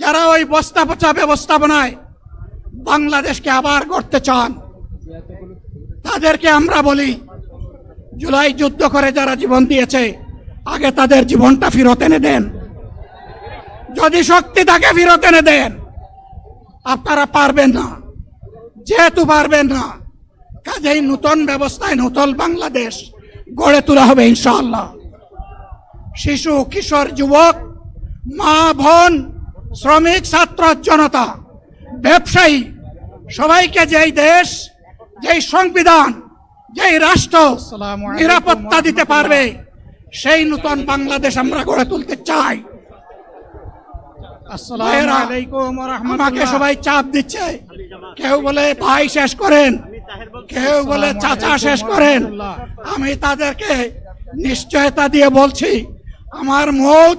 যারা ওই বস্তা পচা ব্যবস্থাপনায় বাংলাদেশকে আবার করতে চান, তাদেরকে আমরা বলি, জুলাই যুদ্ধ করে যারা জীবন দিয়েছে, আগে তাদের জীবনটা ফেরত এনে দেন। যদি শক্তি তাকে ফেরত এনে দেন, আপনারা পারবেন না। যেহেতু পারবেন না, কাজেই নূতন ব্যবস্থায় নূতন বাংলাদেশ গড়ে তোলা হবে ইনশাআল্লাহ। শিশু, কিশোর, যুবক, মা, বোন শ্রমিক ছাত্র জনতা ব্যবসায়ী সবাইকে যেই দেশ যেই সংবিধান যেই রাষ্ট্র নিরাপত্তা দিতে পারবে সেই নূতন বাংলাদেশ আমরা গড়ে তুলতে চাই। আমাকে সবাই চাপ দিচ্ছে। কেউ বলে ভাই শেষ করেন কেউ বলে চাচা শেষ করেন। আমি তাদেরকে নিশ্চয়তা দিয়ে বলছি আমার মত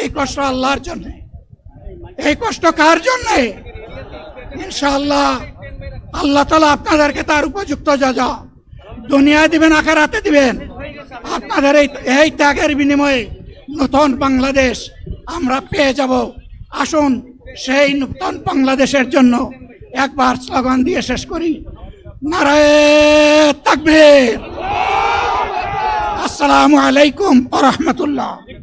এই কষ্ট আল্লাহর জন্য। এই কষ্ট কার জন্য? ইনশাআল্লাহ আল্লাহ তালা আপনাদেরকে তার উপযুক্ত যা যা দুনিয়া দিবেন, আখারাতে দিবেন, আপনাদের এই এই ত্যাগের বিনিময়ে নতুন বাংলাদেশ আমরা পেয়ে যাব। আসুন সেই নতুন বাংলাদেশের জন্য একবার স্লোগান দিয়ে শেষ করি। নারায় তাকবীর। আসসালামু আলাইকুম রহমতুল্লাহ।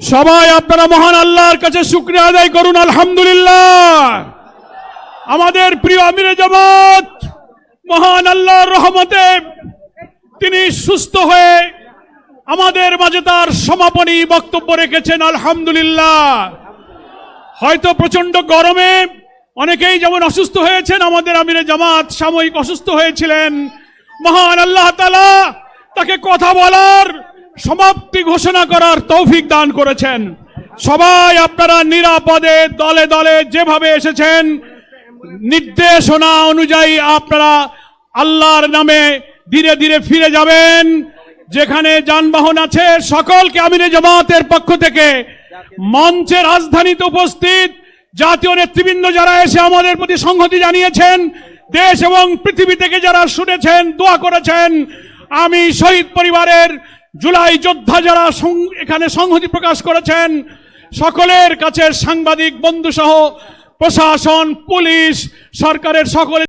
সবাই আপনারা মহান আল্লাহর কাছে শুক্রিয়া আদায় করুন, আলহামদুলিল্লাহ। আমাদের প্রিয় আমিরে জামাত, মহান আল্লাহর রহমতে তিনি সুস্থ হয়ে আমাদের মাঝে তার সমাপনী বক্তব্য রেখেছেন, আলহামদুলিল্লাহ। হয়তো প্রচণ্ড গরমে অনেকেই যেমন অসুস্থ হয়েছেন, আমাদের আমিরে জামাত সাময়িক অসুস্থ হয়েছিলেন। মহান আল্লাহ তালা তাকে কথা বলার সমাপ্তি ঘোষণা করার তৌফিক দান করেছেন। সবাই আপনারা নিরাপদে দলে দলে যেভাবে এসেছেন, নির্দেশনা অনুযায়ী আপনারা আল্লাহর নামে ধীরে ধীরে ফিরে যাবেন। যেখানে যানবাহন আছে, সকলকে আমিরে জামাতের পক্ষ থেকে মঞ্চের রাজধানীতে উপস্থিত জাতীয় নেতৃবৃন্দ যারা এসে আমাদের প্রতি সংহতি জানিয়েছেন, দেশ এবং পৃথিবী থেকে যারা শুনেছেন, দোয়া করেছেন, আমি শহীদ পরিবারের জুলাই যোদ্ধা যারা এখানে সংহতি প্রকাশ করেছেন, সকলের কাছে সাংবাদিক, বন্ধুসহ প্রশাসন, পুলিশ, সরকারের সকলে